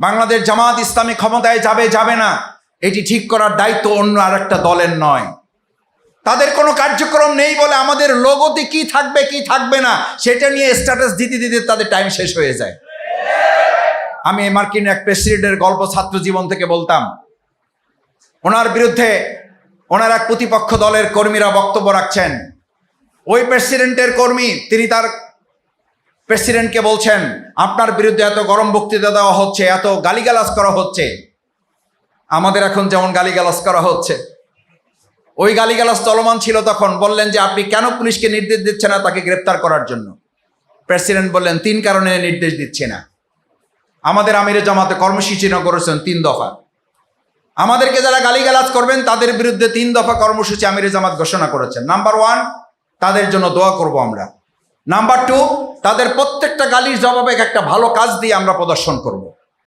বাংলাদেশ জামাত ইসলামী ক্ষমতায় যাবে যাবে না। এটি ঠিক করার দায়িত্ব অন্য আরেকটা দলের নয়। তাদের কোনো কার্যক্রম নেই বলে আমাদের লোগোতে কি থাকবে কি থাকবে না, সেটা নিয়ে স্ট্যাটাস দিতে দিতে তাদের টাইম শেষ হয়ে যায়। আমি মার্কিন এক প্রেসিডেন্টের গল্প ছাত্র জীবন থেকে বলতাম, ওনার বিরুদ্ধে ওনার এক প্রতিপক্ষ দলের কর্মীরা বক্তব্য রাখছেন। ওই প্রেসিডেন্টের কর্মী, তিনি তার প্রেসিডেন্টকে বলছেন, আপনার বিরুদ্ধে এত গরম বক্তৃতা দেওয়া হচ্ছে, এত গালিগালাজ করা হচ্ছে। আমাদের এখন যেমন গালিগালাজ করা হচ্ছে। ওই গালিগালাজ চলমান ছিল তখন। বললেন যে, আপনি কেন পুলিশকে নির্দেশ দিচ্ছেন না তাকে গ্রেপ্তার করার জন্য? প্রেসিডেন্ট বললেন, তিন কারণে নির্দেশ দিচ্ছে না। আমাদের আমিরে জামাতে কর্মসূচি ন করেছেন তিন দফা। আমাদেরকে যারা গালিগালাজ করবেন, তাদের বিরুদ্ধে তিন দফা কর্মসূচি আমিরে জামাত ঘোষণা করেছেন। নাম্বার ওয়ান, তাদের জন্য দোয়া করব আমরা। নাম্বার টু তাদের প্রত্যেকটা গালির জবাবে একটা ভালো কাজ দিয়ে আমরা প্রদর্শন করব।